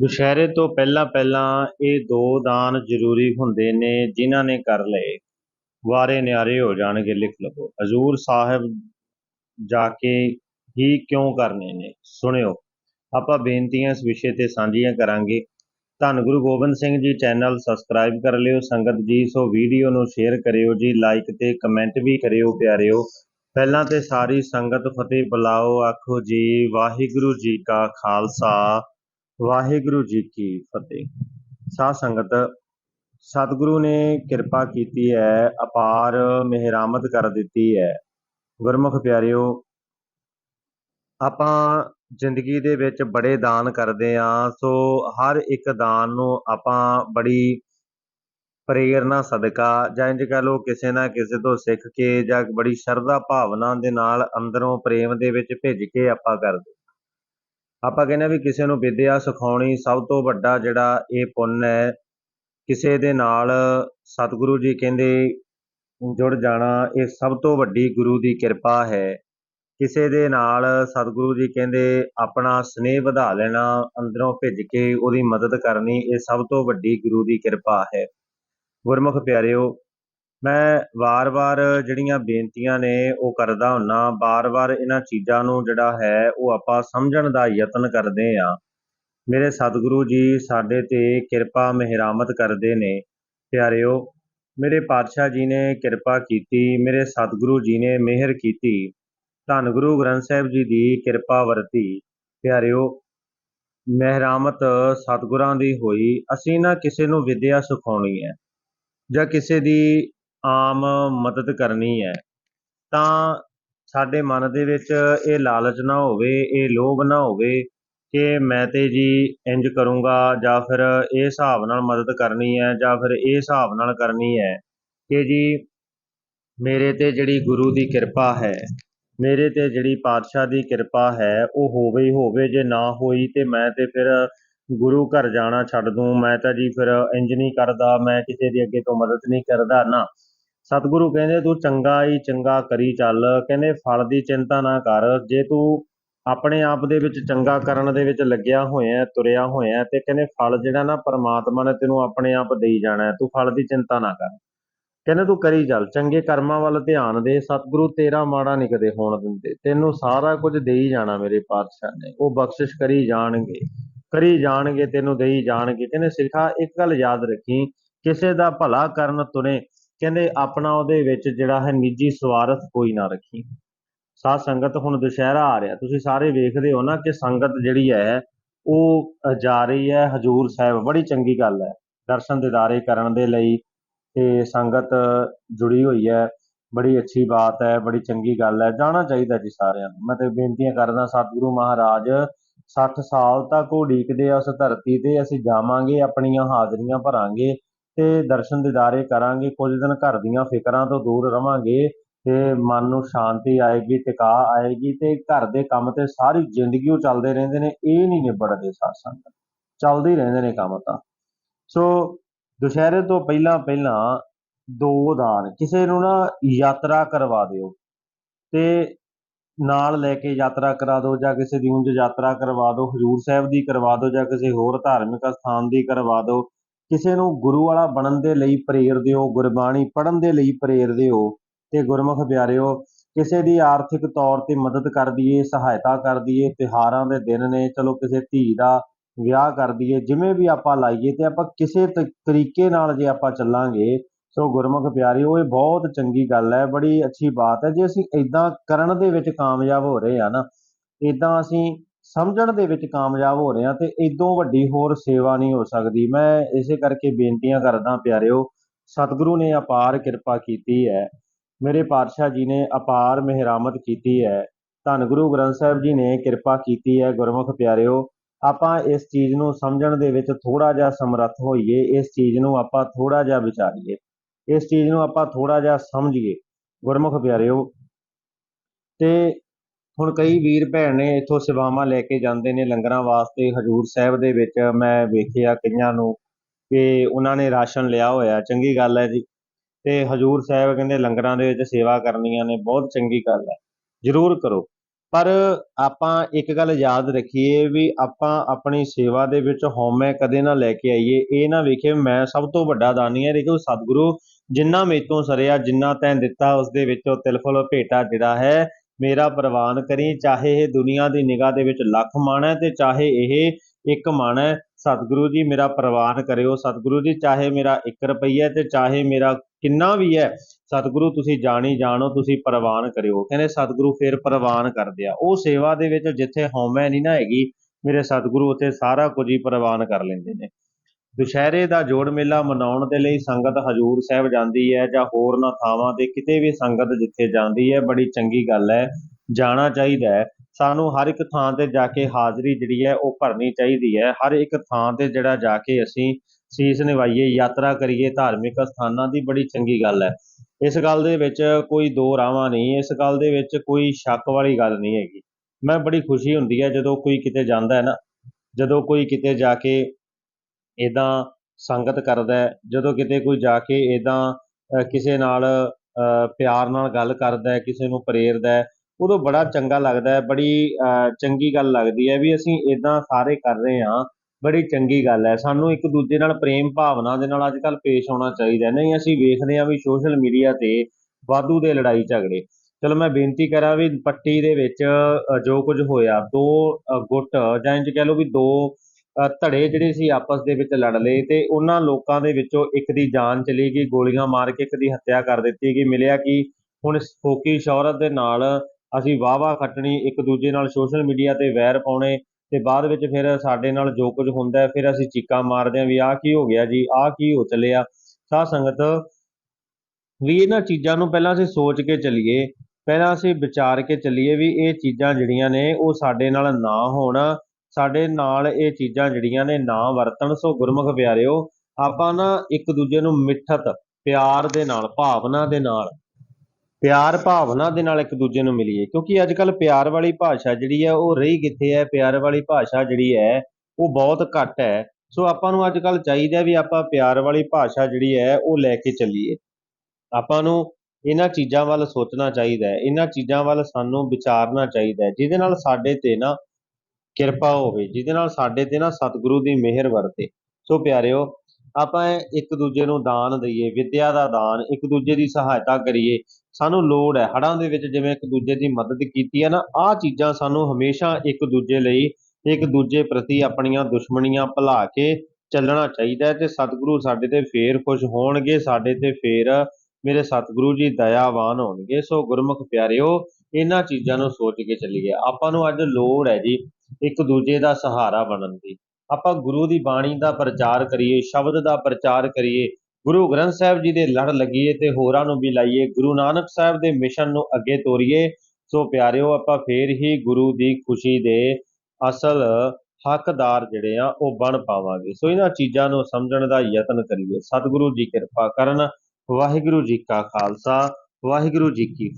ਦੁਸ਼ਹਿਰੇ ਤੋਂ ਪਹਿਲਾਂ ਪਹਿਲਾਂ ਇਹ ਦੋ ਦਾਨ ਜ਼ਰੂਰੀ ਹੁੰਦੇ ਨੇ, ਜਿਨ੍ਹਾਂ ਨੇ ਕਰ ਲਏ। ਵਾਰੇ ਨਿਆਰੇ ਹੋ ਜਾਣਗੇ, ਲਿਖ ਲਵੋ। ਹਜ਼ੂਰ ਸਾਹਿਬ ਜਾ ਕੇ ਹੀ ਕਿਉਂ ਕਰਨੇ ਨੇ? ਸੁਣਿਓ। ਆਪਾਂ ਬੇਨਤੀਆਂ ਇਸ ਵਿਸ਼ੇ ਤੇ ਸਾਂਝੀਆਂ ਕਰਾਂਗੇ। ਧੰਨ ਗੁਰੂ ਗੋਬਿੰਦ ਸਿੰਘ ਜੀ, ਚੈਨਲ ਸਬਸਕ੍ਰਾਈਬ ਕਰ ਲਿਓ। ਸੰਗਤ ਜੀ, ਸੋ ਵੀਡੀਓ ਨੂੰ ਸ਼ੇਅਰ ਕਰਿਓ ਜੀ ਲਾਈਕ ਤੇ ਕਮੈਂਟ ਵੀ ਕਰਿਓ ਪਿਆਰਿਓ। ਪਹਿਲਾਂ ਤੇ ਸਾਰੀ ਸੰਗਤ ਫਤਿਹ ਬੁਲਾਓ, ਆਖੋ ਜੀ, ਵਾਹਿਗੁਰੂ ਜੀ ਕਾ ਖਾਲਸਾ। ਵਾਹਿਗੁਰੂ ਜੀ ਕੀ ਫਤਿਹ। ਸਾਧ ਸੰਗਤ, ਸਤਿਗੁਰੂ ਨੇ ਕਿਰਪਾ ਕੀਤੀ ਹੈ, ਅਪਾਰ ਮਿਹਰਾਮਤ ਕਰ ਦਿੱਤੀ ਹੈ। ਗੁਰਮੁਖ ਪਿਆਰਿਓ, ਆਪਾਂ ਜ਼ਿੰਦਗੀ ਦੇ ਵਿੱਚ ਬੜੇ ਦਾਨ ਕਰਦੇ ਆ ਸੋ ਹਰ ਇੱਕ ਦਾਨ ਨੂੰ ਆਪਾਂ ਬੜੀ ਪ੍ਰੇਰਨਾ, ਸਦਕਾ ਜਾਂ ਇੰਜ ਕਹ ਲਓ ਕਿਸੇ ਨਾ ਕਿਸੇ ਤੋਂ ਸਿੱਖ ਕੇ ਜਾਂ ਬੜੀ ਸ਼ਰਧਾ ਭਾਵਨਾ ਦੇ ਨਾਲ ਅੰਦਰੋਂ ਪ੍ਰੇਮ ਦੇ ਵਿੱਚ ਭਿੱਜ ਕੇ ਆਪਾਂ ਕਰਦੇ ਆਪਾਂ ਕਹਿੰਦੇ ਵੀ ਕਿਸੇ ਨੂੰ ਵਿਦਿਆ ਸਿਖਾਉਣੀ ਸਭ ਤੋਂ ਵੱਡਾ ਜਿਹੜਾ ਇਹ ਪੁੰਨ ਹੈ, ਕਿਸੇ ਦੇ ਨਾਲ ਸਤਿਗੁਰੂ ਜੀ ਕਹਿੰਦੇ ਜੁੜ ਜਾਣਾ, ਇਹ ਸਭ ਤੋਂ ਵੱਡੀ ਗੁਰੂ ਦੀ ਕਿਰਪਾ ਹੈ। ਕਿਸੇ ਦੇ ਨਾਲ ਸਤਿਗੁਰੂ ਜੀ ਕਹਿੰਦੇ ਆਪਣਾ ਸਨੇਹ ਵਧਾ ਲੈਣਾ, ਅੰਦਰੋਂ ਭਿੱਜ ਕੇ ਉਹਦੀ ਮਦਦ ਕਰਨੀ, ਇਹ ਸਭ ਤੋਂ ਵੱਡੀ ਗੁਰੂ ਦੀ ਕਿਰਪਾ ਹੈ। ਗੁਰਮੁਖ ਪਿਆਰਿਓ ਮੈਂ ਵਾਰ-ਵਾਰ ਜਿਹੜੀਆਂ ਬੇਨਤੀਆਂ ਨੇ ਉਹ ਕਰਦਾ ਹੁੰਨਾ, ਵਾਰ-ਵਾਰ ਇਹਨਾਂ ਚੀਜ਼ਾਂ ਨੂੰ ਜਿਹੜਾ ਹੈ ਉਹ ਆਪਾਂ ਸਮਝਣ ਦਾ ਯਤਨ ਕਰਦੇ ਆ। ਮੇਰੇ ਸਤਿਗੁਰੂ ਜੀ ਸਾਡੇ ਤੇ ਕਿਰਪਾ ਮਿਹਰਾਮਤ ਕਰਦੇ ਨੇ। ਪਿਆਰਿਓ, ਮੇਰੇ ਪਾਤਸ਼ਾਹ ਜੀ ਨੇ ਕਿਰਪਾ ਕੀਤੀ, ਮੇਰੇ ਸਤਿਗੁਰੂ ਜੀ ਨੇ ਮਿਹਰ ਕੀਤੀ। ਧੰਨ ਗੁਰੂ ਗ੍ਰੰਥ ਸਾਹਿਬ ਜੀ ਦੀ ਕਿਰਪਾ ਵਰਤੀ। ਪਿਆਰਿਓ, ਮਿਹਰਾਮਤ ਸਤਿਗੁਰਾਂ ਦੀ ਹੋਈ, ਅਸੀਂ ਨਾ ਕਿਸੇ ਨੂੰ ਵਿਦਿਆ ਸਿਖਾਉਣੀ ਹੈ ਜਾਂ ਕਿਸੇ ਦੀ ਆਮ ਮਦਦ ਕਰਨੀ ਹੈ। ਤਾਂ ਸਾਡੇ ਮਨ ਦੇ ਵਿੱਚ ਇਹ ਲਾਲਚ ਨਾ ਹੋਵੇ, ਇਹ ਲੋਭ ਨਾ ਹੋਵੇ ਕਿ ਮੈਂ ਤੇ ਜੀ ਇੰਜ ਕਰੂੰਗਾ ਜਾਂ ਫਿਰ ਇਹ ਹਿਸਾਬ ਨਾਲ ਮਦਦ ਕਰਨੀ ਹੈ ਜਾਂ ਫਿਰ ਇਹ ਹਿਸਾਬ ਨਾਲ ਕਰਨੀ ਹੈ ਕਿ ਜੀ ਮੇਰੇ ਤੇ ਜਿਹੜੀ ਗੁਰੂ ਦੀ ਕਿਰਪਾ ਹੈ, ਮੇਰੇ ਤੇ ਜਿਹੜੀ ਪਾਤਸ਼ਾਹ ਦੀ ਕਿਰਪਾ ਹੈ, ਉਹ ਹੋਵੇ ਹੀ ਹੋਵੇ, ਜੇ ਨਾ ਹੋਈ ਤੇ ਮੈਂ ਤੇ ਫਿਰ ਗੁਰੂ ਘਰ ਜਾਣਾ ਛੱਡ ਦੂੰ, ਮੈਂ ਤਾਂ ਜੀ ਫਿਰ ਇੰਜ ਨਹੀਂ ਕਰਦਾ, ਮੈਂ ਕਿਸੇ ਦੀ ਅੱਗੇ ਤੋਂ ਮਦਦ ਨਹੀਂ ਕਰਦਾ ਨਾ। ਸਤਿਗੁਰੂ ਕਹਿੰਦੇ, ਤੂੰ ਚੰਗਾ ਹੀ ਚੰਗਾ ਕਰੀ ਚੱਲ। ਕਹਿੰਦੇ, ਫਲ ਦੀ ਚਿੰਤਾ ਨਾ ਕਰ। ਜੇ ਤੂੰ ਆਪਣੇ ਆਪ ਦੇ ਵਿੱਚ ਚੰਗਾ ਕਰਨ ਦੇ ਵਿੱਚ ਲੱਗਿਆ ਹੋਇਆ ਤੁਰਿਆ ਹੋਇਆ ਤੇ ਕਹਿੰਦੇ, ਫਲ ਜਿਹੜਾ ਨਾ ਪਰਮਾਤਮਾ ਨੇ ਤੈਨੂੰ ਆਪਣੇ ਆਪ ਦੇਈ ਜਾਣਾ ਤੂੰ ਫਲ ਦੀ ਚਿੰਤਾ ਨਾ ਕਰ। ਕਹਿੰਦੇ, ਤੂੰ ਕਰੀ ਚੱਲ। ਚੰਗੇ ਕਰਮਾਂ ਵੱਲ ਧਿਆਨ ਦੇ। ਸਤਿਗੁਰੂ ਤੇਰਾ ਮਾੜਾ ਨਹੀਂ ਕਦੇ ਹੋਣ ਦਿੰਦੇ। ਤੈਨੂੰ ਸਾਰਾ ਕੁਝ ਦੇਈ ਜਾਣਾ ਮੇਰੇ ਪਾਤਸ਼ਾਹ ਨੇ। ਉਹ ਬਖਸ਼ਿਸ਼ ਕਰੀ ਜਾਣਗੇ। ਕਰੀ ਜਾਣਗੇ, ਤੈਨੂੰ ਦੇਈ ਜਾਣਗੇ। ਕਹਿੰਦੇ, ਸਿੱਖਾ, ਇੱਕ ਗੱਲ ਯਾਦ ਰੱਖੀ। ਕਿਸੇ ਦਾ ਭਲਾ ਕਰਨ ਤੁਰੇ ਕਹਿੰਦੇ ਆਪਣਾ ਉਹਦੇ ਵਿੱਚ ਜਿਹੜਾ ਹੈ ਨਿੱਜੀ ਸਵਾਰਥ ਕੋਈ ਨਾ ਰੱਖੀ। ਸਾਧ ਸੰਗਤ ਹੁਣ ਦੁਸ਼ਹਿਰਾ ਆ ਰਿਹਾ। ਤੁਸੀਂ ਸਾਰੇ ਵੇਖਦੇ ਹੋ ਨਾ ਕਿ ਸੰਗਤ ਜਿਹੜੀ ਹੈ, ਉਹ ਜਾ ਰਹੀ ਹੈ। ਹਜੂਰ ਸਾਹਿਬ, ਬੜੀ ਚੰਗੀ ਗੱਲ ਹੈ। ਦਰਸ਼ਨ ਦਿਦਾਰੇ ਕਰਨ ਦੇ ਲਈ ਤੇ ਸੰਗਤ ਜੁੜੀ ਹੋਈ ਹੈ। ਬੜੀ ਅੱਛੀ ਬਾਤ ਹੈ, ਬੜੀ ਚੰਗੀ ਗੱਲ ਹੈ। ਜਾਣਾ ਚਾਹੀਦਾ ਜੀ ਸਾਰਿਆਂ ਨੂੰ। ਮੈਂ ਤੇ ਬੇਨਤੀਆਂ ਕਰਦਾ ਸਤਿਗੁਰੂ ਮਹਾਰਾਜ 60 ਸਾਲ ਤੱਕ ਉਹ ਉਡੀਕਦੇ ਆ ਉਸ ਧਰਤੀ ਤੇ। ਅਸੀਂ ਜਾਵਾਂਗੇ, ਆਪਣੀਆਂ ਹਾਜ਼ਰੀਆਂ ਭਰਾਂਗੇ। ਤੇ ਦਰਸ਼ਨ ਦਿਦਾਰੇ ਕਰਾਂਗੇ, ਕੁਝ ਦਿਨ ਘਰ ਦੀਆਂ ਫਿਕਰਾਂ ਤੋਂ ਦੂਰ ਰਵਾਂਗੇ ਤੇ ਮਨ ਨੂੰ ਸ਼ਾਂਤੀ ਆਏਗੀ, ਟਿਕਾ ਆਏਗੀ ਤੇ ਘਰ ਦੇ ਕੰਮ ਤੇ ਸਾਰੀ ਜ਼ਿੰਦਗੀ ਉਹ ਚੱਲਦੇ ਰਹਿੰਦੇ ਨੇ, ਇਹ ਨਹੀਂ ਨਿਬੜਦੇ ਸਾਧ ਚੱਲਦੇ ਰਹਿੰਦੇ ਨੇ ਕੰਮ ਤਾਂ। ਸੋ ਦੁਸ਼ਹਿਰੇ ਤੋਂ ਪਹਿਲਾਂ ਪਹਿਲਾਂ ਦੋ ਦਾਨ ਕਿਸੇ ਨੂੰ ਨਾ ਯਾਤਰਾ ਕਰਵਾ ਦਿਓ ਤੇ ਨਾਲ ਲੈ ਕੇ ਯਾਤਰਾ ਕਰਾ ਦਿਓ ਜਾਂ ਕਿਸੇ ਦੀ ਉਂਝ ਯਾਤਰਾ ਕਰਵਾ ਦਿਓ, ਹਜੂਰ ਸਾਹਿਬ ਦੀ ਕਰਵਾ ਦਿਓ ਜਾਂ ਕਿਸੇ ਹੋਰ ਧਾਰਮਿਕ ਸਥਾਨ ਦੀ ਕਰਵਾ ਦਿਓ। ਕਿਸੇ ਨੂੰ ਗੁਰੂ ਵਾਲਾ ਬਣਨ ਦੇ ਲਈ ਪ੍ਰੇਰ ਦਿਓ, ਗੁਰਬਾਣੀ ਪੜ੍ਹਨ ਦੇ ਲਈ ਪ੍ਰੇਰ ਦਿਓ ਤੇ ਗੁਰਮੁਖ ਪਿਆਰਿਓ, ਕਿਸੇ ਦੀ ਆਰਥਿਕ ਤੌਰ ਤੇ ਮਦਦ ਕਰ ਦਈਏ, ਸਹਾਇਤਾ ਕਰ ਦਈਏ, ਤਿਉਹਾਰਾਂ ਦੇ ਦਿਨ ਨੇ, ਚਲੋ ਕਿਸੇ ਧੀ ਦਾ ਵਿਆਹ ਕਰ ਦਈਏ, ਜਿਵੇਂ ਵੀ ਆਪਾਂ ਲਾਈਏ ਤੇ ਆਪਾਂ ਕਿਸੇ ਤ- ਤਰੀਕੇ ਨਾਲ ਜੇ ਆਪਾਂ ਚੱਲਾਂਗੇ, ਸੋ ਗੁਰਮੁਖ ਪਿਆਰਿਓ, ਇਹ ਬਹੁਤ ਚੰਗੀ ਗੱਲ ਹੈ, ਬੜੀ ਅੱਛੀ ਬਾਤ ਹੈ, ਜੇ ਅਸੀਂ ਇਦਾਂ ਕਰਨ ਦੇ ਵਿੱਚ ਕਾਮਯਾਬ ਹੋ ਰਹੇ ਆ ਨਾ ਇਦਾਂ ਅਸੀਂ ਸਮਝਣ ਦੇ ਵਿੱਚ ਕਾਮਯਾਬ ਹੋ ਰਹੇ ਆ ਤੇ ਇਦੋਂ ਵੱਡੀ ਹੋਰ ਸੇਵਾ ਨਹੀਂ ਹੋ ਸਕਦੀ। ਮੈਂ ਇਸੇ ਕਰਕੇ ਬੇਨਤੀਆਂ ਕਰਦਾ ਪਿਆਰਿਓ, ਸਤਿਗੁਰੂ ਨੇ ਅਪਾਰ ਕਿਰਪਾ ਕੀਤੀ ਹੈ। ਮੇਰੇ ਪਾਤਸ਼ਾਹ ਜੀ ਨੇ ਅਪਾਰ ਮਿਹਰਾਮਤ ਕੀਤੀ ਹੈ। ਧੰਨ ਗੁਰੂ ਗ੍ਰੰਥ ਸਾਹਿਬ ਜੀ ਨੇ ਕਿਰਪਾ ਕੀਤੀ ਹੈ। ਗੁਰਮੁਖ ਪਿਆਰਿਓ, ਆਪਾਂ ਇਸ ਚੀਜ਼ ਨੂੰ ਸਮਝਣ ਦੇ ਵਿੱਚ ਥੋੜਾ ਜਿਹਾ ਸਮਰੱਥ ਹੋਈਏ। ਇਸ ਚੀਜ਼ ਨੂੰ ਆਪਾਂ ਥੋੜਾ ਜਿਹਾ ਵਿਚਾਰੀਏ। ਇਸ ਚੀਜ਼ ਨੂੰ ਆਪਾਂ ਥੋੜਾ ਜਿਹਾ ਸਮਝੀਏ। ਗੁਰਮੁਖ ਪਿਆਰਿਓ, ਤੇ ਹੁਣ ਕਈ ਵੀਰ ਭੈਣ ਨੇ ਇੱਥੋਂ ਸੇਵਾਵਾਂ ਲੈ ਕੇ ਜਾਂਦੇ ਨੇ ਲੰਗਰਾਂ ਵਾਸਤੇ। ਹਜੂਰ ਸਾਹਿਬ ਦੇ ਵਿੱਚ ਮੈਂ ਵੇਖਿਆ ਕਈਆਂ ਨੂੰ ਕਿ ਉਹਨਾਂ ਨੇ ਰਾਸ਼ਨ ਲਿਆ ਹੋਇਆ। ਚੰਗੀ ਗੱਲ ਹੈ ਜੀ। ਤੇ ਹਜੂਰ ਸਾਹਿਬ ਕਹਿੰਦੇ ਲੰਗਰਾਂ ਦੇ ਵਿੱਚ ਸੇਵਾ ਕਰਨੀਆਂ ਨੇ। ਬਹੁਤ ਚੰਗੀ ਗੱਲ ਹੈ। ਜ਼ਰੂਰ ਕਰੋ। ਪਰ ਆਪਾਂ ਇੱਕ ਗੱਲ ਯਾਦ ਰੱਖੀਏ ਵੀ ਆਪਾਂ ਆਪਣੀ ਸੇਵਾ ਦੇ ਵਿੱਚ ਹਉਮੈ ਕਦੇ ਨਾ ਲੈ ਕੇ ਆਈਏ। ਇਹ ਨਾ ਵੇਖੇ ਮੈਂ ਸਭ ਤੋਂ ਵੱਡਾ ਦਾਨੀ ਹਾਂ। ਦੇਖੋ ਸਤਿਗੁਰੂ ਜਿੰਨਾ ਮੇਤੋਂ ਸਰਿਆ, ਜਿੰਨਾ ਤੈਂ ਦਿੱਤਾ ਉਸ ਦੇ ਵਿੱਚੋਂ ਤਿਲਫੁਲ, ਭੇਟਾ ਜਿਹੜਾ ਹੈ ਮੇਰਾ ਪ੍ਰਵਾਨ ਕਰੀ, ਚਾਹੇ ਇਹ ਦੁਨੀਆ ਦੀ ਨਿਗਾਹ ਦੇ ਵਿੱਚ ਲੱਖ ਮਣ ਹੈ ਤੇ ਚਾਹੇ ਇਹ ਇੱਕ ਮਣ ਹੈ, ਸਤਿਗੁਰੂ ਜੀ ਮੇਰਾ ਪ੍ਰਵਾਨ ਕਰਿਓ। ਸਤਿਗੁਰੂ ਜੀ, ਚਾਹੇ ਮੇਰਾ 1 ਰੁਪਈਆ ਤੇ ਚਾਹੇ ਮੇਰਾ ਕਿੰਨਾ ਵੀ ਹੈ, ਸਤਿਗੁਰੂ ਤੁਸੀਂ ਜਾਣੀ ਜਾਣੋ, ਤੁਸੀਂ ਪ੍ਰਵਾਨ ਕਰਿਓ। ਕਹਿੰਦੇ ਸਤਿਗੁਰੂ ਫਿਰ ਪ੍ਰਵਾਨ ਕਰਦੇ ਆ ਉਹ ਸੇਵਾ ਦੇ ਵਿੱਚ ਜਿੱਥੇ ਹਉਮੈ ਨਹੀਂ ਨਾ ਹੈਗੀ, ਮੇਰੇ ਸਤਿਗੁਰੂ ਉੱਥੇ ਸਾਰਾ ਕੁਝ ਹੀ ਪ੍ਰਵਾਨ ਕਰ ਲੈਂਦੇ ਨੇ। ਦੁਸ਼ਹਿਰੇ ਦਾ ਜੋੜ ਮੇਲਾ ਮਨਾਉਣ ਦੇ ਲਈ ਸੰਗਤ ਹਜੂਰ ਸਾਹਿਬ ਜਾਂਦੀ ਹੈ ਜਾਂ ਹੋਰਨਾਂ ਥਾਵਾਂ ਤੇ ਕਿਤੇ ਵੀ ਸੰਗਤ ਜਿੱਥੇ ਜਾਂਦੀ ਹੈ, ਬੜੀ ਚੰਗੀ ਗੱਲ ਹੈ। ਜਾਣਾ ਚਾਹੀਦਾ ਹੈ। ਸਾਨੂੰ ਹਰ ਇੱਕ ਥਾਂ ਤੇ ਜਾ ਕੇ ਹਾਜ਼ਰੀ ਜਿਹੜੀ ਹੈ, ਉਹ ਭਰਨੀ ਚਾਹੀਦੀ ਹੈ। ਹਰ ਇੱਕ ਥਾਂ ਤੇ ਜਿਹੜਾ ਜਾ ਕੇ ਅਸੀਂ ਸੀਸ ਨਿਵਾਈਏ, ਯਾਤਰਾ ਕਰੀਏ, ਧਾਰਮਿਕ ਸਥਾਨਾਂ ਦੀ ਬੜੀ ਚੰਗੀ ਗੱਲ ਹੈ। ਇਸ ਗੱਲ ਦੇ ਵਿੱਚ ਕੋਈ ਦੋ ਰਾਵਾਂ ਨਹੀਂ, ਇਸ ਗੱਲ ਦੇ ਵਿੱਚ ਕੋਈ ਸ਼ੱਕ ਵਾਲੀ ਗੱਲ ਨਹੀਂ ਹੈਗੀ। ਮੈਂ ਬੜੀ ਖੁਸ਼ੀ ਹੁੰਦੀ ਹੈ ਜਦੋਂ ਕੋਈ ਕਿਤੇ ਜਾਂਦਾ ਹੈ ਨਾ, ਜਦੋਂ ਕੋਈ ਕਿਤੇ ਜਾ ਕੇ ਇਦਾਂ ਸੰਗਤ ਕਰਦਾ ਜਦੋਂ ਕਿਤੇ ਕੋਈ ਜਾ ਕੇ ਇਦਾਂ ਕਿਸੇ ਨਾਲ ਪਿਆਰ ਨਾਲ ਗੱਲ ਕਰਦਾ ਕਿਸੇ ਨੂੰ ਪ੍ਰੇਰਦਾ ਉਦੋਂ ਬੜਾ ਚੰਗਾ ਲੱਗਦਾ ਹੈ, ਬੜੀ ਚੰਗੀ ਗੱਲ ਲੱਗਦੀ ਹੈ ਵੀ ਅਸੀਂ ਇਦਾਂ ਸਾਰੇ ਕਰ ਰਹੇ ਹਾਂ, ਬੜੀ ਚੰਗੀ ਗੱਲ ਹੈ। ਸਾਨੂੰ ਇੱਕ ਦੂਜੇ ਨਾਲ ਪ੍ਰੇਮ ਭਾਵਨਾ ਦੇ ਨਾਲ ਅੱਜ ਕੱਲ੍ਹ ਪੇਸ਼ ਆਉਣਾ ਚਾਹੀਦਾ ਨਹੀਂ, ਅਸੀਂ ਵੇਖਦੇ ਹਾਂ ਵੀ ਸੋਸ਼ਲ ਮੀਡੀਆ ਤੇ ਵਾਧੂ ਦੇ ਲੜਾਈ ਝਗੜੇ। ਚਲੋ, ਮੈਂ ਬੇਨਤੀ ਕਰਾਂ ਵੀ ਪੱਟੀ ਦੇ ਵਿੱਚ ਜੋ ਕੁਝ ਹੋਇਆ, ਦੋ ਗੁੱਟ ਜਾਂ ਇੰਜ ਕਹਿ ਲਓ ਵੀ ਦੋ ਧੜੇ ਜਿਹੜੇ ਸੀ ਆਪਸ ਦੇ ਵਿੱਚ ਲੜ ਲਏ ਤੇ ਉਹਨਾਂ ਲੋਕਾਂ ਦੇ ਵਿੱਚੋਂ ਇੱਕ ਦੀ ਜਾਨ ਚਲੀ ਗਈ, ਗੋਲੀਆਂ ਮਾਰ ਕੇ ਇੱਕ ਦੀ ਹੱਤਿਆ ਕਰ ਦਿੱਤੀ ਗਈ। ਮਿਲਿਆ ਕਿ ਹੁਣ ਇਸ ਫੋਕੀ ਸ਼ੌਹਰਤ ਦੇ ਨਾਲ ਅਸੀਂ ਵਾਹ-ਵਾਹ ਖੱਟਣੀ, ਇੱਕ ਦੂਜੇ ਨਾਲ ਸੋਸ਼ਲ ਮੀਡੀਆ ਤੇ ਵੈਰ ਪਾਉਣੇ ਤੇ ਬਾਅਦ ਵਿੱਚ ਫਿਰ ਸਾਡੇ ਨਾਲ ਜੋ ਕੁਝ ਹੁੰਦਾ ਹੈ, ਫਿਰ ਅਸੀਂ ਚੀਕਾਂ ਮਾਰਦੇ ਹਾਂ ਵੀ ਆਹ ਕੀ ਹੋ ਗਿਆ ਜੀ, ਆਹ ਕੀ ਹੋ ਚੱਲਿਆ। ਸਾਧ ਸੰਗਤ, ਵੀ ਇਹਨਾਂ ਚੀਜ਼ਾਂ ਨੂੰ ਪਹਿਲਾਂ ਅਸੀਂ ਸੋਚ ਕੇ ਚੱਲੀਏ, ਪਹਿਲਾਂ ਅਸੀਂ ਵਿਚਾਰ ਕੇ ਚੱਲੀਏ ਵੀ ਇਹ ਚੀਜ਼ਾਂ ਜਿਹੜੀਆਂ ਨੇ ਉਹ ਸਾਡੇ ਨਾਲ ਨਾ ਹੋਣ। ਸਾਡੇ ਨਾਲ ਇਹ ਚੀਜ਼ਾਂ ਜਿਹੜੀਆਂ ਨੇ ਨਾ ਵਰਤਣ, ਸੋ ਗੁਰਮੁਖ ਪਿਆਰਿਓ, ਆਪਾਂ ਨਾ ਇੱਕ ਦੂਜੇ ਨੂੰ ਮਿੱਠਤ, ਪਿਆਰ ਦੇ ਨਾਲ, ਭਾਵਨਾ ਦੇ ਨਾਲ, ਪਿਆਰ ਭਾਵਨਾ ਦੇ ਨਾਲ ਇੱਕ ਦੂਜੇ ਨੂੰ ਮਿਲੀਏ। ਕਿਉਂਕਿ ਅੱਜ ਕੱਲ ਪਿਆਰ ਵਾਲੀ ਭਾਸ਼ਾ ਜਿਹੜੀ ਹੈ, ਉਹ ਰਹੀ ਕਿੱਥੇ ਹੈ? ਪਿਆਰ ਵਾਲੀ ਭਾਸ਼ਾ ਜਿਹੜੀ ਹੈ, ਉਹ ਬਹੁਤ ਘੱਟ ਹੈ। ਸੋ ਆਪਾਂ ਨੂੰ ਅੱਜ ਕੱਲ ਚਾਹੀਦਾ ਵੀ ਆਪਾਂ ਪਿਆਰ ਵਾਲੀ ਭਾਸ਼ਾ ਜਿਹੜੀ ਹੈ, ਉਹ ਲੈ ਕੇ ਚੱਲੀਏ। ਆਪਾਂ ਨੂੰ ਇਹਨਾਂ ਚੀਜ਼ਾਂ ਵੱਲ ਸੋਚਣਾ ਚਾਹੀਦਾ ਹੈ। ਇਹਨਾਂ ਚੀਜ਼ਾਂ ਵੱਲ ਸਾਨੂੰ ਵਿਚਾਰਨਾ ਚਾਹੀਦਾ ਹੈ। ਜਿਹਦੇ ਨਾਲ ਸਾਡੇ ਤੇ ਨਾ ਕਿਰਪਾ ਹੋਵੇ, ਜਿਹਦੇ ਨਾਲ ਸਾਡੇ ਤੇ ਨਾ ਸਤਿਗੁਰੂ ਦੀ ਮਿਹਰ ਵਰਤੇ। ਸੋ ਪਿਆਰਿਓ, ਆਪਾਂ ਇੱਕ ਦੂਜੇ ਨੂੰ ਦਾਨ ਦਈਏ, ਵਿਦਿਆ ਦਾ ਦਾਨ, ਇੱਕ ਦੂਜੇ ਦੀ ਸਹਾਇਤਾ ਕਰੀਏ, ਸਾਨੂੰ ਲੋੜ ਹੈ। ਹੜ੍ਹਾਂ ਦੇ ਵਿੱਚ ਜਿਵੇਂ ਇੱਕ ਦੂਜੇ ਦੀ ਮਦਦ ਕੀਤੀ ਹੈ ਨਾ, ਆਹ ਚੀਜ਼ਾਂ ਸਾਨੂੰ ਹਮੇਸ਼ਾ ਇੱਕ ਦੂਜੇ ਲਈ, ਇੱਕ ਦੂਜੇ ਪ੍ਰਤੀ ਆਪਣੀਆਂ ਦੁਸ਼ਮਣੀਆਂ ਭੁਲਾ ਕੇ ਚੱਲਣਾ ਚਾਹੀਦਾ ਤੇ ਸਤਿਗੁਰੂ ਸਾਡੇ ਤੇ ਫੇਰ ਖੁਸ਼ ਹੋਣਗੇ, ਸਾਡੇ ਤੇ ਫੇਰ ਮੇਰੇ ਸਤਿਗੁਰੂ ਜੀ ਦਇਆਵਾਨ ਹੋਣਗੇ। ਸੋ ਗੁਰਮੁਖ ਪਿਆਰਿਓ, ਇਹਨਾਂ ਚੀਜ਼ਾਂ ਨੂੰ ਸੋਚ ਕੇ ਚੱਲੀਏ। ਆਪਾਂ ਨੂੰ ਅੱਜ ਲੋੜ ਹੈ ਜੀ ਇੱਕ ਦੂਜੇ ਦਾ ਸਹਾਰਾ ਬਣਨ ਦੀ। ਆਪਾਂ ਗੁਰੂ ਦੀ ਬਾਣੀ ਦਾ ਪ੍ਰਚਾਰ ਕਰੀਏ, ਸ਼ਬਦ ਦਾ ਪ੍ਰਚਾਰ ਕਰੀਏ, ਗੁਰੂ ਗ੍ਰੰਥ ਸਾਹਿਬ ਜੀ ਦੇ ਲੜ ਲੱਗੀਏ ਤੇ ਹੋਰਾਂ ਨੂੰ ਵੀ ਲਾਈਏ, ਗੁਰੂ ਨਾਨਕ ਸਾਹਿਬ ਦੇ ਮਿਸ਼ਨ ਨੂੰ ਅੱਗੇ ਤੋਰੀਏ, ਸੋ ਪਿਆਰਿਓ, ਆਪਾਂ ਫੇਰ ਹੀ ਗੁਰੂ ਦੀ ਖੁਸ਼ੀ ਦੇ ਅਸਲ ਹੱਕਦਾਰ ਜਿਹੜੇ ਆ, ਉਹ ਬਣ ਪਾਵਾਂਗੇ। ਸੋ ਇਹਨਾਂ ਚੀਜ਼ਾਂ ਨੂੰ ਸਮਝਣ ਦਾ ਯਤਨ ਕਰੀਏ। ਸਤਿਗੁਰੂ ਜੀ ਕਿਰਪਾ ਕਰਨ। ਵਾਹਿਗੁਰੂ ਜੀ ਕਾ ਖਾਲਸਾ। ਵਾਹਿਗੁਰੂ ਜੀ ਕੀ